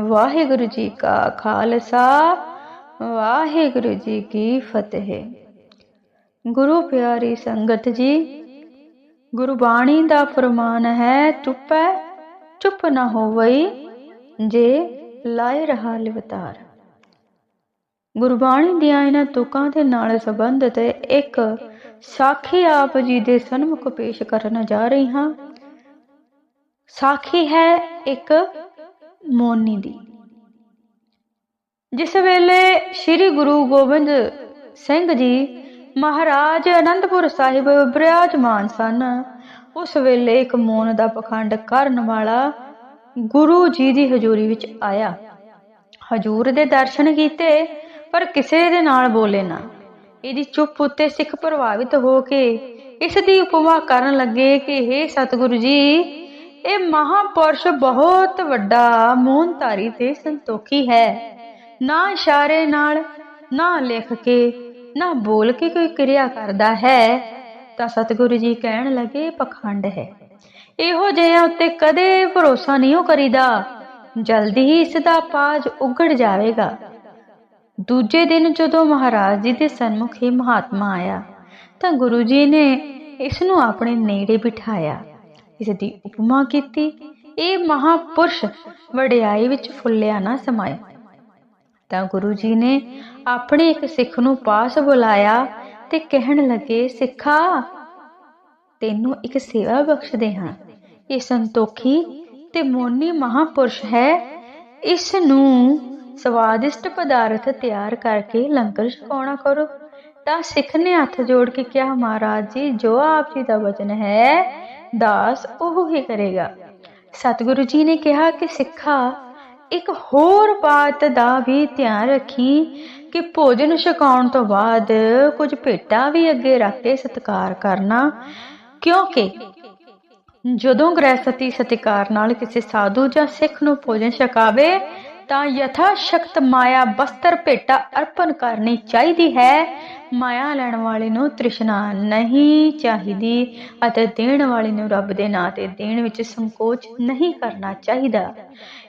ਵਾਹਿਗੁਰੂ ਜੀ ਕਾ ਖਾਲਸਾ, ਵਾਹਿਗੁਰੂ ਜੀ ਕੀ ਫਤਿਹ। ਗੁਰੂ ਪਿਆਰੀ ਸੰਗਤ ਜੀ, ਗੁਰਬਾਣੀ ਦਾ ਫਰਮਾਨ ਹੈ, ਚੁੱਪੈ, ਚੁੱਪ ਨਾ ਹੋਵਈ, ਜੇ ਲਾਇ ਰਹਾ ਲਿਵਤਾਰ। ਗੁਰਬਾਣੀ ਦੀਆਂ ਇਹਨਾਂ ਤੁਕਾਂ ਦੇ ਨਾਲ ਸੰਬੰਧਿਤ ਇੱਕ ਸਾਖੀ ਆਪ ਜੀ ਦੇ ਸਨਮੁਖ ਪੇਸ਼ ਕਰਨ ਜਾ ਰਹੀ ਹਾਂ। ਸਾਖੀ ਹੈ ਇੱਕ ਮੋਨੀ ਦੀ। ਜਿਸ ਵੇਲੇ ਸ੍ਰੀ ਗੁਰੂ ਗੋਬਿੰਦ ਸਿੰਘ ਜੀ ਮਹਾਰਾਜ ਅਨੰਦਪੁਰ ਸਾਹਿਬ ਬਿਰਾਜਮਾਨ ਸਨ, ਉਸ ਵੇਲੇ ਇੱਕ ਮੋਨ ਦਾ ਪਖੰਡ ਕਰਨ ਵਾਲਾ ਗੁਰੂ ਜੀ ਦੀ ਹਜ਼ੂਰੀ ਵਿੱਚ ਆਇਆ। ਹਜ਼ੂਰ ਦੇ ਦਰਸ਼ਨ ਕੀਤੇ, ਪਰ ਕਿਸੇ ਦੇ ਨਾਲ ਬੋਲੇ ਨਾ। ਇਹਦੀ ਚੁੱਪ ਉੱਤੇ ਸਿੱਖ ਪ੍ਰਭਾਵਿਤ ਹੋ ਕੇ ਇਸ ਦੀ ਉਪਮਾ ਕਰਨ ਲੱਗੇ ਕਿ हे ਸਤਿਗੁਰੂ ਜੀ ਇਹ ਮਹਾਪੁਰਸ਼ ਬਹੁਤ ਵੱਡਾ ਮੋਹਨਧਾਰੀ ਤੇ ਸੰਤੋਖੀ ਹੈ। ਨਾ ਇਸ਼ਾਰੇ ਨਾਲ, ਨਾ ਲਿਖ ਕੇ, ਨਾ ਬੋਲ ਕੇ ਕੋਈ ਕਿਰਿਆ ਕਰਦਾ ਹੈ, ਤਾਂ ਸਤਿਗੁਰੂ ਜੀ ਕਹਿਣ ਲੱਗੇ, ਪਖੰਡ ਹੈ। ਇਹੋ ਜਿਹਾ ਉੱਤੇ ਕਦੇ ਭਰੋਸਾ ਨਹੀਂ ਹੋ ਕਰੀਦਾ। ਜਲਦੀ ਹੀ ਇਸ ਦਾ ਪਾਜ ਉਗੜ ਜਾਵੇਗਾ। ਦੂਜੇ ਦਿਨ ਜਦੋਂ ਮਹਾਰਾਜ ਜੀ ਦੇ ਸਨਮੁਖ ਹੀ ਮਹਾਤਮਾ ਆਇਆ, ਤਾਂ ਗੁਰੂ ਜੀ ਨੇ ਇਸ ਨੂੰ ਆਪਣੇ ਨੇੜੇ ਬਿਠਾਇਆ। ਇਸ ਦੀ ਉਪਮਾ ਕੀਤੀ। ਇਹ ਮਹਾਪੁਰਸ਼ ਵਡਿਆਈ ਵਿੱਚ ਫੁੱਲਿਆ ਨਾ ਸਮਾਏ ਤਾਂ ਗੁਰੂ ਜੀ ਨੇ ਆਪਣੇ ਇੱਕ ਸਿੱਖ ਨੂੰ ਪਾਸ ਬੁਲਾਇਆ ਤੇ ਕਹਿਣ ਲੱਗੇ, ਸਿੱਖਾ, ਤੈਨੂੰ ਇੱਕ ਸੇਵਾ ਬਖਸ਼ਦੇ ਹਾਂ। ਇਹ ਸੰਤੋਖੀ ਤੇ ਮੋਨੀ ਮਹਾਪੁਰਸ਼ ਹੈ। ਇਸ ਨੂੰ ਸਵਾਦਿਸ਼ਟ ਪਦਾਰਥ ਤਿਆਰ ਕਰਕੇ ਲੰਗਰ ਛਕਾਉਣਾ ਕਰੋ। ਤਾਂ ਸਿੱਖ ਨੇ ਹੱਥ ਜੋੜ ਕੇ ਕਿਹਾ, ਮਹਾਰਾਜ ਜੀ, ਜੋ ਆਪ ਜੀ ਦਾ ਵਚਨ ਹੈ ਦਾਸ ਉਹ ਹੀ ਕਰੇਗਾ। ਸਤਿਗੁਰੂ ਜੀ ਨੇ ਕਿਹਾ ਕਿ ਸਿੱਖਾ, ਇੱਕ ਹੋਰ ਬਾਤ ਦਾ ਵੀ ਧਿਆਨ ਰੱਖੀ ਕਿ ਭੋਜਨ ਛਕਾਉਣ ਤੋਂ ਬਾਅਦ ਕੁਝ ਭੇਟਾ ਵੀ ਅੱਗੇ ਰੱਖ ਕੇ ਸਤਿਕਾਰ ਕਰਨਾ, ਕਿਉਂਕਿ ਜਦੋਂ ਗ੍ਰਹਿਸਤੀ ਸਤਿਕਾਰ ਨਾਲ ਕਿਸੇ ਸਾਧੂ ਜਾਂ ਸਿੱਖ ਨੂੰ ਭੋਜਨ ਛਕਾਵੇ ਤਾਂ ਯਥਾ ਸ਼ਕਤ ਮਾਇਆ ਬਸਤਰ ਭੇਟਾ ਅਰਪਣ ਕਰਨੀ ਚਾਹੀਦੀ ਹੈ। ਮਾਇਆ ਲੈਣ ਵਾਲੇ ਨੂੰ ਤ੍ਰਿਸ਼ਨਾ ਨਹੀਂ ਚਾਹੀਦੀ ਅਤੇ ਦੇਣ ਵਾਲੇ ਨੂੰ ਰੱਬ ਦੇ ਨਾਂ ਤੇ ਦੇਣ ਵਿੱਚ ਸੰਕੋਚ ਨਹੀਂ ਕਰਨਾ ਚਾਹੀਦਾ।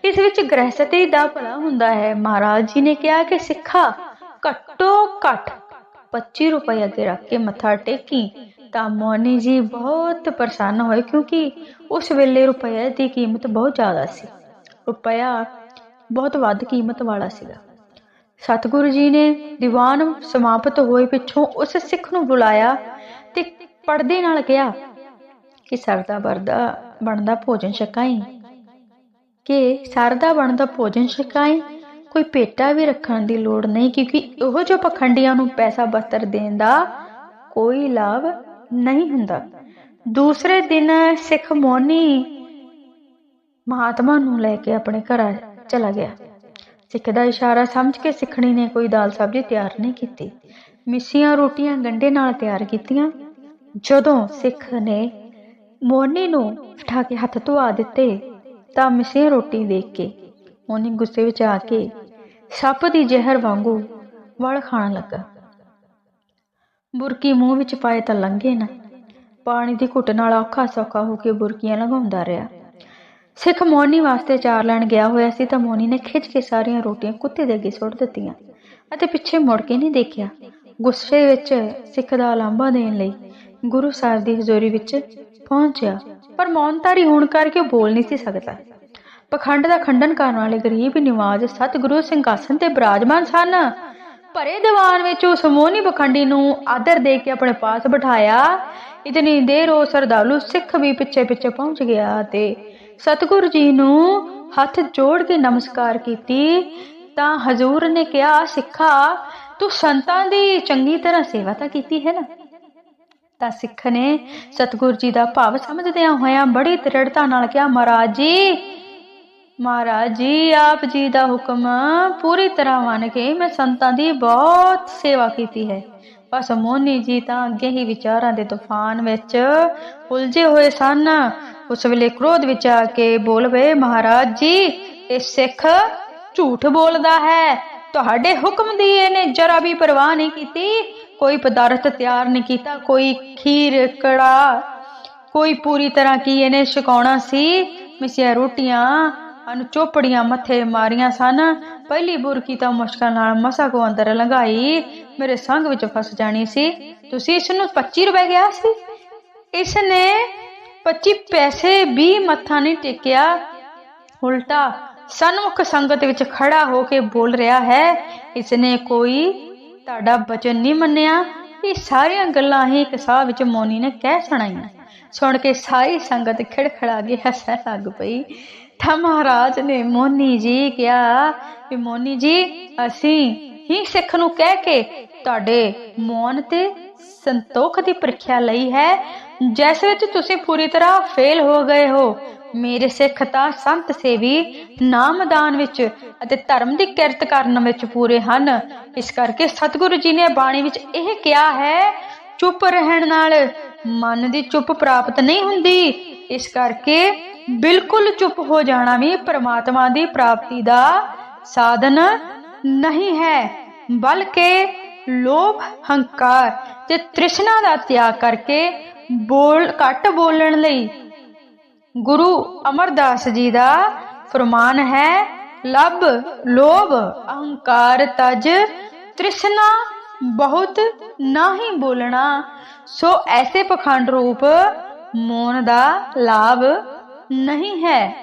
ਇਸ ਵਿੱਚ ਗ੍ਰਹਿਸਤੀ ਦਾ ਭਲਾ ਹੁੰਦਾ ਹੈ। ਮਹਾਰਾਜ ਜੀ ਨੇ ਕਿਹਾ ਕਿ ਸਿੱਖਾ ਘੱਟੋ ਘੱਟ 25 ਰੁਪਏ ਅੱਗੇ ਰੱਖ ਕੇ ਮੱਥਾ ਟੇਕੀ ਤਾਂ ਮੋਨੀ ਜੀ ਬਹੁਤ ਪ੍ਰਸੰਨ ਹੋਏ ਕਿਉਂਕਿ ਉਸ ਵੇਲੇ ਰੁਪਏ ਦੀ ਕੀਮਤ ਬਹੁਤ ਜ਼ਿਆਦਾ ਸੀ। ਰੁਪਇਆ ਬਹੁਤ ਵੱਧ ਕੀਮਤ ਵਾਲਾ ਸੀਗਾ। ਸਤਿਗੁਰੂ ਜੀ ਨੇ ਦੀਵਾਨ ਸਮਾਪਤ ਹੋਏ ਪਿੱਛੋਂ ਉਸ ਸਿੱਖ ਨੂੰ ਬੁਲਾਇਆ ਤੇ ਪਰਦੇ ਨਾਲ ਕਿਹਾ ਕਿ ਸਰਦਾ ਵਰਦਾ ਬਣਦਾ ਭੋਜਨ ਛਕਾਈ, ਕਿ ਸਰਦਾ ਬਣਦਾ ਭੋਜਨ ਛਕਾਈ, ਕੋਈ ਪੇਟਾ ਵੀ ਰੱਖਣ ਦੀ ਲੋੜ ਨਹੀਂ, ਕਿਉਂਕਿ ਉਹ ਜੋ ਪਖੰਡੀਆਂ ਨੂੰ ਪੈਸਾ ਬਸਤਰ ਦੇਣ ਦਾ ਕੋਈ ਲਾਭ ਨਹੀਂ ਹੁੰਦਾ। ਦੂਸਰੇ ਦਿਨ ਸਿੱਖ ਮੋਨੀ ਮਹਾਤਮਾ ਨੂੰ ਲੈ ਕੇ ਆਪਣੇ ਘਰ ਚਲਾ ਗਿਆ। ਸਿੱਖ ਦਾ ਇਸ਼ਾਰਾ ਸਮਝ ਕੇ ਸਿੱਖਣੀ ਨੇ ਕੋਈ ਦਾਲ ਸਬਜ਼ੀ ਤਿਆਰ ਨਹੀਂ ਕੀਤੀ। ਮਿੱਸੀਆਂ, ਰੋਟੀਆਂ ਗੰਡੇ ਨਾਲ ਤਿਆਰ ਕੀਤੀਆਂ। ਜਦੋਂ ਸਿੱਖ ਨੇ ਮੋਨੀ ਨੂੰ ਉਠਾ ਕੇ ਹੱਥ ਧੁਆ ਦਿੱਤੇ, ਤਾਂ ਮਿੱਸੀਆਂ ਰੋਟੀ ਦੇਖ ਕੇ ਮੋਨੀ ਗੁੱਸੇ ਵਿੱਚ ਆ ਕੇ ਸੱਪ ਦੀ ਜ਼ਹਿਰ ਵਾਂਗੂ ਵਲ ਖਾਣ ਲੱਗਾ। ਬੁਰਕੀ ਮੂੰਹ ਵਿੱਚ ਪਾਏ ਤਾਂ ਲੰਘੇ ਨਾ। ਪਾਣੀ ਦੀ ਘੁੱਟ ਨਾਲ ਔਖਾ ਸੌਖਾ ਹੋ ਕੇ ਬੁਰਕੀਆਂ ਲਗਾਉਂਦਾ ਰਿਹਾ। ਸਿੱਖ ਮੋਨੀ ਵਾਸਤੇ ਚਾਰ ਲੈਣ ਗਿਆ ਹੋਇਆ ਸੀ ਤਾਂ ਮੋਨੀ ਨੇ ਖਿੱਚ ਕੇ ਸਾਰੀਆਂ ਰੋਟੀਆਂ ਕੁੱਤੇ ਦੇ ਅੱਗੇ ਸੁੱਟ ਦਿੱਤੀਆਂ ਅਤੇ ਪਿੱਛੇ ਮੁੜ ਕੇ ਨਹੀਂ ਦੇਖਿਆ। ਗੁੱਸੇ ਵਿੱਚ ਸਿੱਖ ਦਾ ਲਾਂਭਾ ਦੇਣ ਲਈ ਗੁਰੂ ਸਾਹਿਬ ਦੀ ਹਜ਼ੂਰੀ ਵਿੱਚ ਪਹੁੰਚਿਆ। ਪਰ ਮੌਨਤਾਰੀ ਹੋਣ ਕਰਕੇ ਬੋਲ ਨਹੀਂ ਸੀ ਸਕਦਾ। ਪਖੰਡ ਦਾ ਖੰਡਨ ਕਰਨ ਵਾਲੇ ਗਰੀਬ, ਨਿਵਾਜ, ਸਤਿਗੁਰੂ, ਸਿੰਘਾਸਨ ਤੇ ਬਿਰਾਜਮਾਨ ਸਨ। ਭਰੇ ਦੀਵਾਨ ਵਿੱਚ ਉਸ ਮੋਹਨੀ ਪਖੰਡੀ ਨੂੰ ਆਦਰ ਦੇ ਕੇ ਆਪਣੇ ਪਾਸ ਬਿਠਾਇਆ। ਇਤਨੀ ਦੇਰ ਉਹ ਸਰਦਾਲੂ ਸਿੱਖ ਵੀ ਪਿੱਛੇ ਪਿੱਛੇ ਪਹੁੰਚ ਗਿਆ ਤੇ ਸਤਿਗੁਰੂ ਜੀ ਨੂੰ ਹੱਥ ਜੋੜ ਕੇ ਨਮਸਕਾਰ ਕੀਤੀ, ਤਾਂ ਹਜ਼ੂਰ ਨੇ ਕਿਹਾ, ਸਿੱਖਾ, ਤੂੰ ਸੰਤਾਂ ਦੀ ਚੰਗੀ ਤਰ੍ਹਾਂ ਸੇਵਾ ਤਾਂ ਕੀਤੀ ਹੈ ਨਾ? ਤਾਂ ਸਿੱਖ ਨੇ ਸਤਿਗੁਰੂ ਜੀ ਦਾ ਭਾਵ ਸਮਝਦਿਆਂ ਹੋਇਆਂ ਬੜੀ ਦ੍ਰਿੜਤਾ ਨਾਲ ਕਿਹਾ, ਮਹਾਰਾਜ ਜੀ ਮਹਾਰਾਜ ਜੀ, ਆਪ ਜੀ ਦਾ ਹੁਕਮ ਪੂਰੀ ਤਰ੍ਹਾਂ ਮੰਨ ਕੇ ਮੈਂ ਸੰਤਾਂ ਦੀ ਬਹੁਤ ਸੇਵਾ ਕੀਤੀ ਹੈ। ਬਸ ਮੋਨੀ ਜੀ ਤਾਂ ਅੱਗੇ ਹੀ ਵਿਚਾਰਾਂ ਦੇ ਤੂਫਾਨ ਵਿੱਚ ਉਲਝੇ ਹੋਏ ਸਨ। ਉਸ ਵੇਲੇ ਕ੍ਰੋਧ ਵਿੱਚ ਆ ਕੇ ਬੋਲ ਪਏ ਮਹਾਰਾਜ ਜੀ, ਇਹ ਸਿੱਖ ਝੂਠ ਬੋਲਦਾ ਹੈ। ਤੁਹਾਡੇ ਹੁਕਮ ਦੀ ਇਹਨੇ ਜਰਾ ਵੀ ਪਰਵਾਹ ਨਹੀਂ ਕੀਤੀ। ਕੋਈ ਪਦਾਰਥ ਤਿਆਰ ਨਹੀਂ ਕੀਤਾ, ਕੋਈ ਖੀਰ, ਕੜਾ, ਕੋਈ ਪੂਰੀ ਤਰ੍ਹਾਂ ਕੀ ਇਹਨੇ ਛਕਾਉਣਾ ਸੀ? ਮਿਸਿਆ ਰੋਟੀਆਂ ਹਨ ਚੋਪੜੀਆਂ ਮੱਥੇ ਮਾਰੀਆਂ ਸਨ। ਪਹਿਲੀ ਬੁਰਕੀ ਤਾਂ ਮੁਸ਼ਕਲ ਨਾਲ ਮਸਾ ਕੋ ਅੰਦਰ ਲੰਘਾਈ। ਮੇਰੇ ਸੰਗ ਵਿੱਚ ਫਸ ਜਾਣੀ ਸੀ। ਤੁਸੀਂ ਇਸ ਨੂੰ 25 ਰੁਪਏ ਗਿਆ ਸੀ? ਇਸ ਨੇ 25 ਪੈਸੇ ਵੀ ਮੱਥਾ ਨਹੀਂ ਟੇਕਿਆ। ਉਲਟਾ ਸਨਮੁਖ ਸੰਗਤ ਵਿੱਚ ਖੜਾ ਹੋ ਕੇ ਬੋਲ ਰਿਹਾ ਹੈ ਇਸ ਨੇ ਕੋਈ ਤੁਹਾਡਾ ਬਚਨ ਨਹੀਂ ਮੰਨਿਆ। ਇਹ ਸਾਰੀਆਂ ਗੱਲਾਂ ਹੀ ਇੱਕ ਸਾਹ ਵਿੱਚ ਮੋਨੀ ਨੇ ਕਹਿ ਸੁਣਾਈਆਂ। ਸੁਣ ਕੇ ਸਾਰੀ ਸੰਗਤ ਖਿੜਖੜਾ ਕੇ ਹੱਸਣ ਲੱਗ ਪਈ। ਤਾਂ ਮਹਾਰਾਜ ਨੇ ਮੋਨੀ ਜੀ ਕਿਹਾ ਵੀ ਮੋਨੀ ਜੀ, ਅਸੀਂ ਹੀ ਸਿੱਖ ਨੂੰ ਕਹਿ ਕੇ ਤੁਹਾਡੇ ਮੌਨ ਤੇ ਸੰਤੋਖ ਦੀ ਪ੍ਰੀਖਿਆ ਲਈ ਹੈ। ਜਿਸ ਵਿੱਚ ਤੁਸੀਂ ਪੂਰੀ ਤਰ੍ਹਾਂ ਫੇਲ ਹੋ ਗਏ ਹੋ। ਮੇਰੇ ਸਿੱਖ ਤਾਂ ਸੰਤ ਸੇਵੀ ਨਾਮਦਾਨ ਵਿੱਚ ਅਤੇ ਧਰਮ ਦੀ ਕਿਰਤ ਕਰਨ ਵਿੱਚ ਪੂਰੇ ਹਨ। ਇਸ ਕਰਕੇ ਸਤਿਗੁਰੂ ਜੀ ਨੇ ਬਾਣੀ ਵਿੱਚ ਇਹ ਕਿਹਾ ਹੈ, ਚੁੱਪ ਰਹਿਣ ਨਾਲ ਮਨ ਦੀ ਚੁੱਪ ਪ੍ਰਾਪਤ ਨਹੀਂ ਹੁੰਦੀ। ਇਸ ਕਰਕੇ ਬਿਲਕੁਲ ਚੁੱਪ ਹੋ ਜਾਣਾ ਵੀ ਪ੍ਰਮਾਤਮਾ ਦੀ ਪ੍ਰਾਪਤੀ ਦਾ ਸਾਧਨ ਨਹੀਂ ਹੈ। ਬਲਕਿ ਲੋਭ, ਹੰਕਾਰ ਤੇ ਤ੍ਰਿਸ਼ਨਾ ਦਾ ਤਿਆਗ ਕਰਕੇ ਬੋਲ, ਘੱਟ ਬੋਲਣ ਲਈ। ਗੁਰੂ ਅਮਰਦਾਸ ਜੀ ਦਾ ਫਰਮਾਨ ਹੈ ਲਬ ਲੋਭ, ਅਹੰਕਾਰ ਤਜ, ਤ੍ਰਿਸ਼ਨਾ ਬਹੁਤ ਨਹੀਂ ਬੋਲਣਾ। ਸੋ ਐਸੇ ਪਖੰਡ ਰੂਪ ਮੋਨ ਦਾ ਲਾਭ ਨਹੀਂ ਹੈ।